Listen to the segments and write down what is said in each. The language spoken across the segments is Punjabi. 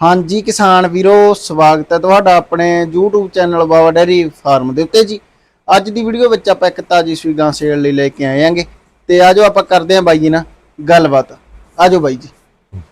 ਹਾਂਜੀ ਕਿਸਾਨ ਵੀਰੋ ਸਵਾਗਤ ਹੈ ਤੁਹਾਡਾ ਆਪਣੇ YouTube channel Baba dairy farm ਦੇ ਉੱਤੇ ਜੀ। ਅੱਜ ਦੀ ਵੀਡੀਓ ਵਿੱਚ ਆਪਾਂ ਇੱਕ ਤਾਜੀ ਸੂਈ ਗਾਂ ਸੇਲ ਲਈ ਲੈ ਕੇ ਆਏ ਆਂਗੇ ਤੇ ਆਜੋ ਆਪਾਂ ਕਰਦੇ ਆਂ ਬਾਈ ਜੀ ਨਾਲ ਗੱਲਬਾਤ। ਆਜੋ ਬਾਈ ਜੀ।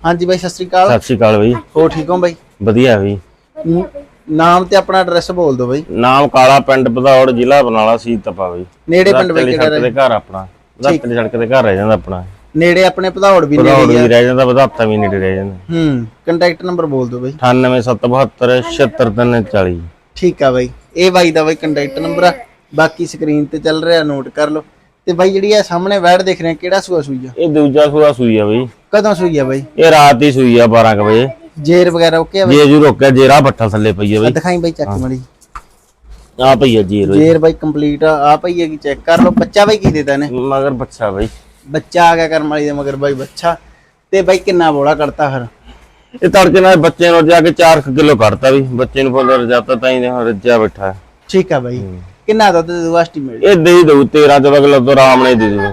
ਹਾਂਜੀ ਬਾਈ ਸਤਿ ਸ੍ਰੀ ਅਕਾਲ। ਸਤਿ ਸ਼੍ਰੀ ਅਕਾਲ ਬਈ। ਹੋ ਠੀਕ ਹੋ ਬਾਈ? ਵਧੀਆ ਬਈ। ਨ- ਨਾਮ ਤੇ ਆਪਣਾ ਐਡਰੈਸ ਬੋਲ ਦਿਓ ਬਾਈ। ਨਾਮ ਕਾਲਾ ਪਿੰਡ ਬਧੌੜ ਜ਼ਿਲ੍ਹਾ ਬਰਨਾਲਾ ਸੀ ਤਪਾ ਬਈ। ਨੇੜੇ ਪਿੰਡ ਬਾਈ ਦਾਤਲੀ ਕਿਹੜਾ ਸੜਕ ਰਹਿ- ਦੇ ਘਰ ਆਪਣਾ। ਦਾਤਲੀ ਸੜਕ ਦੇ ਘਰ ਰਹਿ ਜਾਂਦਾ ਆਪਣਾ। ਨੇੜੇ ਆਪਣੇ ਭਦੌੜ ਵੀ ਨੇੜੇ ਵੀ ਆ। ਰਹਿ ਜਾਂਦਾ ਵਧਾਤਾ ਵੀ ਨੇੜੇ ਰਹਿ ਜਾਂਦਾ। ਹੂੰ ਕੰਟੈਕਟ ਨੰਬਰ ਬੋਲ ਦਿਓ ਬਾਈ। 98772 76340 ਠੀਕ ਆ ਬਾਈ। ਇਹ ਬਾਈ ਦਾ ਬਾਈ ਕੰਟੈਕਟ ਨੰਬਰ ਆ। ਬਾਕੀ ਸਕਰੀਨ ਤੇ ਚੱਲ ਰਿਹਾ ਨੋਟ ਕਰ ਲਓ। ਤੇ ਬਾਈ ਜਿਹੜੀ ਆ ਸਾਹਮਣੇ ਵੈੜ ਦੇਖ ਰਹੇ ਆ ਕਿਹੜਾ ਸੂਆ ਸੂਈ ਆ? ਇਹ ਦੂਜਾ ਸੂਆ ਸੂਈ ਆ ਬਈ। ਕਦੋਂ ਸੂਈ ਆ ਬਾਈ? ਇਹ ਰਾਤ ਦੀ ਸੂਈ ਆ 12 ਕੁ ਵਜੇ। ਜੇਰ ਵਗੈਰਾ ਓਕੇ ਆ ਬਾਈ? ਜੇ ਜੂ ਰੋਕਿਆ ਜੇਰਾ ਬੱਠਾ ਥੱਲੇ ਪਈ ਆ ਆ ਬਈ ਦਿਖਾਈ ਬਾਈ ਚੱਕ ਮੜੀ। ਆ ਪਈ ਆ ਜੀਰ ਬਈ। ਜੇਰ ਬਾਈ ਕੰਪਲੀਟ ਆ ਆ ਪਈ ਹੈਗੀ ਚੈੱਕ ਕਰ ਲਓ। ਬੱਚਾ ਬਾਈ ਕੀ ਦੇਤਾ ਨੇ ਮਗਰ ਬੱਚਾ ਬਈ। ਬੱਚਾ ਆ ਗਿਆ ਕਰਮ ਵਾਲੀ ਦੇ ਮਗਰ ਬਾਈ ਬੱਚਾ। ਤੇ ਬਾਈ ਕਿੰਨਾ ਬੋਲਾ ਕਰਤਾ ਫਿਰ? ਇਹ ਤੜਕੇ ਨਾਲ ਬੱਚੇ ਨੂੰ ਜਾ ਕੇ 4 ਕਿਲੋ ਕੱਢਤਾ ਵੀ। ਬੱਚੇ ਨੂੰ ਬੋਲ ਰਜਾਤਾ ਤਾਂ ਹੀ ਰੱਜਿਆ ਬੈਠਾ। ਠੀਕ ਆ ਬਾਈ। ਕਿੰਨਾ ਦੁੱਧ ਦੇ ਦੂ ਐਸਟੀਮੇਟ ਇਹ ਦੇ ਦਊ 13 14 ਕਿਲੋ ਤੋਂ ਆਰਾਮ ਨਾਲ ਦੇ ਦਊ।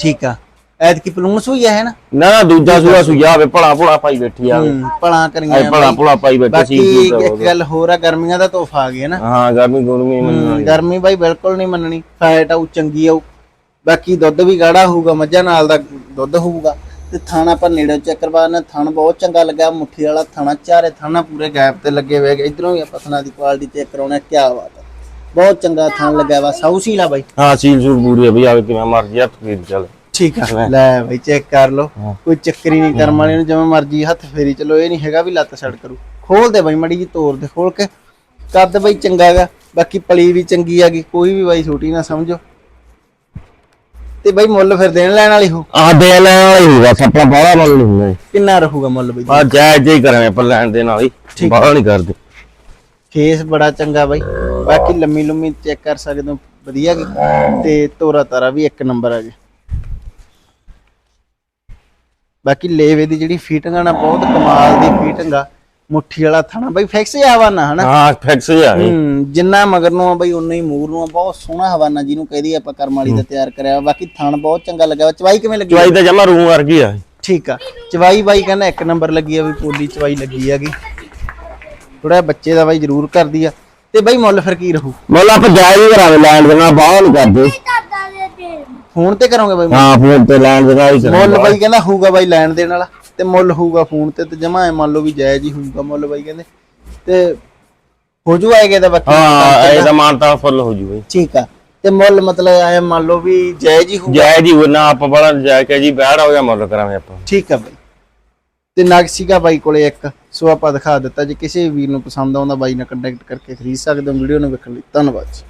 ਠੀਕ ਆ। ਐਤ ਕੀ ਪਲੂਣ ਸੂਈ ਹੈ ਨਾ ਨਾ ਨਾ ਦੂਜਾ ਸੂਆ ਸੂਆ ਹੋਵੇ ਭਲਾ ਭਲਾ ਪਾਈ ਬੈਠੀ ਆ। ਭਲਾਂ ਕਰੀਆਂ ਆਏ ਭਲਾ ਭਲਾ ਪਾਈ ਬੈਠੀ ਬਾਕੀ ਸੀ ਇੱਕ ਗੱਲ ਹੋਰ ਆ ਗਰਮੀਆਂ ਦਾ ਤੋਹਫਾ ਆ ਗਿਆ ਨਾ। ਹਾਂ ਗਰਮੀ ਗੁਰਮੀ ਮੈਨੂੰ ਹਮ, ਗਰਮੀ ਬਾਈ ਬਿਲਕੁਲ ਨਹੀਂ ਮੰਨਣੀ। ਫੈਟ ਆਉ ਚੰਗੀ ਆਉ ਬਾਕੀ ਦੁੱਧ ਵੀ ਗਾੜਾ ਹੋਊਗਾ ਮੱਝਾਂ ਨਾਲ ਦਾ ਦੁੱਧ ਹੋਊਗਾ। ਤੇ ਥਾਣਾ ਆਪਾਂ ਨੇੜੇ ਚੈੱਕ ਕਰਵਾਣਾ ਥਣ ਬਹੁਤ ਚੰਗਾ ਲੱਗਾ ਮੁੱਠੀ ਵਾਲਾ ਥਾਣਾ ਚਾਰੇ ਥਾਣਾ ਪੂਰੇ ਗੈਪ ਤੇ ਲੱਗੇ ਹੋਏ ਹੈਗੇ। ਇਧਰੋਂ ਵੀ ਆਪਾਂ ਥਣਾ ਦੀ ਕੁਆਲਿਟੀ ਚੈੱਕ ਕਰਾਉਣਾ ਕੀ ਬਾਤ ਹੈ। ਬਹੁਤ ਚੰਗਾ ਥਣ ਲੱਗਾ ਵਾ। ਸਾਊਸੀਲਾ ਬਾਈ? ਹਾਂ ਸੀਲ ਸੂਲ ਪੂਰੀ ਆ ਬਈ ਆਵੇ ਕਿਵੇਂ ਮਰਜ਼ੀ ਹੱਥ ਫੇਰ ਚੱਲ। ਠੀਕ ਆ। ਲੈ। ਬਾਈ ਚੈੱਕ ਕਰ ਲਓ। ਕੋਈ ਚੱਕਰੀ ਨਹੀਂ ਕਰਮ ਵਾਲੇ ਨੂੰ ਜਿਵੇਂ ਮਰਜ਼ੀ ਹੱਥ ਫੇਰੀ ਚਲੋ ਇਹ ਨਹੀਂ ਹੈਗਾ ਵੀ ਲੱਤ ਛੱਡ ਕਰੂ। ਖੋਲ ਦੇ ਬਾਈ ਮੜੀ ਜੀ ਤੋੜ ਦੇ ਖੋਲ ਕੇ। ਕੱਦ ਬਾਈ ਚੰਗਾ ਹੈਗਾ ਬਾਕੀ ਪਲੀ ਵੀ ਚੰਗੀ ਹੈਗੀ ਕੋਈ ਵੀ ਬਾਈ ਛੋਟੀ ਨਾ ਸਮਝੋ। ਤੇ ਬਾਈ ਮੁੱਲ ਫਿਰ ਦੇਣ ਲੈਣ ਵਾਲੀ ਹੋ? ਆ ਦੇ ਲੈ ਵਾਲੀ ਹੋਊਗਾ ਸੱਪਾ ਬਾਹਲਾ ਮੁੱਲ ਨਹੀਂ ਹੁੰਦਾ ਕਿੰਨਾ ਰਹੂਗਾ ਮੁੱਲ ਬਾਈ? ਆ ਜੈ ਜੈ ਕਰਾਂਗੇ ਆਪਾਂ ਲੈਣ ਦੇ ਨਾਲ ਹੀ ਬਾਹਲਾ ਨਹੀਂ ਕਰਦੇ। ਫੇਸ ਬੜਾ ਚੰਗਾ ਬਾਈ। ਬਾਕੀ ਲੰਮੀ ਲੰਮੀ ਚੈੱਕ ਕਰ ਸਕਦੇ ਹੋ ਵਧੀਆ ਤੇ ਤੋਰਾ ਤਾਰਾ ਵੀ ਇੱਕ ਨੰਬਰ ਆ ਜੀ। ਬਾਕੀ ਲੇਵੇ ਦੀ ਜਿਹੜੀ ਫੀਟਿੰਗ ਆ ਨਾ ਬਹੁਤ ਕਮਾਲ ਦੀ ਫੀਟਿੰਗ ਆ। ਮੁੱਠੀ ਵਾਲਾ ਥਣਾ। ਬਾਈ ਫਿਕਸ ਹਵਾਨਾ ਹਨਾ? ਹਾਂ ਫਿਕਸ ਜਾ ਗਈ ਹੂੰ ਜਿੰਨਾ ਮਗਰ ਨੂੰ ਆ ਬਾਈ ਉਨਾ ਹੀ ਮੂਰ ਨੂੰ ਆ ਬਹੁਤ ਸੋਹਣਾ ਹਵਾਨਾ ਜਿਹਨੂੰ ਕਹਦੀ ਆਪਾਂ ਕਰਮ ਵਾਲੀ ਦਾ ਤਿਆਰ ਕਰਿਆ। ਬਾਕੀ ਥਣ ਬਹੁਤ ਚੰਗਾ ਲੱਗਾ। ਚਵਾਈ ਕਿਵੇਂ ਲੱਗੀ? ਚਵਾਈ ਤਾਂ ਜਮਾ ਰੂਮ ਵਰਗੀ ਆ। ਠੀਕ ਆ। ਚਵਾਈ ਬਾਈ ਕਹਿੰਦਾ ਇੱਕ ਨੰਬਰ ਲੱਗੀ ਆ ਵੀ ਪੋਲੀ ਚਵਾਈ ਲੱਗੀ ਹੈਗੀ। ਥੋੜਾ ਬੱਚੇ ਦਾ ਬਾਈ ਜ਼ਰੂਰ ਕਰਦੀ ਆ। ਤੇ ਬਾਈ ਮੁੱਲ ਫਿਰ ਕੀ ਰਹੂ? ਮੁੱਲ ਆਪਾਂ ਜਾਇਜ਼ ਹੀ ਕਰਾਂਗੇ ਲੈਣ ਦੇ ਨਾਲ ਬਾਹਲਾ ਨਹੀਂ ਕਰਦੇ ਫੋਨ ਤੇ ਕਰੋਗੇ ਬਾਈ ਹਾਂ ਫੋਨ ਤੇ ਲੈਣ ਦੇ ਨਾਲ ਹੀ ਕਰਾਂਗੇ। ਮੁੱਲ ਬਾਈ ਕਹਿੰਦਾ ਹੋਊਗਾ ਬਾਈ ਲੈਣ ਦੇਣ ਵਾਲਾ। ਤੇ ਮੁੱਲ ਹੋਊਗਾ ਫੋਨ ਤੇ ਤੇ ਜਮਾ ਐ ਮੰਨ ਲਓ ਵੀ ਜਾਇਜ਼ ਹੀ ਹੋਊਗਾ ਮੁੱਲ ਬਾਈ ਕਹਿੰਦੇ। ਤੇ ਹੋ ਜੂ ਆਏਗਾ ਤਾਂ ਬਾਕੀ ਹਾਂ ਇਹ ਤਾਂ ਮਾਨਤਾ ਫੁੱਲ ਹੋ ਜੂ ਬਈ। ਠੀਕ ਆ ਤੇ ਮੁੱਲ ਮਤਲਬ ਐ ਮੰਨ ਲਓ ਵੀ ਜਾਇਜ਼ ਹੀ ਹੋਊਗਾ। ਜਾਇਜ਼ ਹੀ ਹੋਣਾ ਆਪਾਂ ਬੜਾ ਜਾਇਜ਼ ਕੇ ਜੀ ਬੈਠ ਹੋ ਗਿਆ ਮੁੱਲ ਕਰਾਂਗੇ ਆਪਾਂ। ਠੀਕ ਆ ਬਾਈ। ਤੇ ਨਗ ਸੀਗਾ ਬਾਈ ਕੋਲੇ ਇੱਕ ਸੋ ਆਪਾਂ ਦਿਖਾ ਦਿੱਤਾ ਜੇ ਕਿਸੇ ਵੀਰ ਨੂੰ ਪਸੰਦ ਆਉਂਦਾ ਬਾਈ ਨਾਲ ਕੰਟੈਕਟ ਕਰਕੇ ਖਰੀਦ ਸਕਦੇ ਹੋ ਵੀਡੀਓ ਨੂੰ ਵੇਖਣ ਲਈ ਧੰਨਵਾਦ ਜੀ।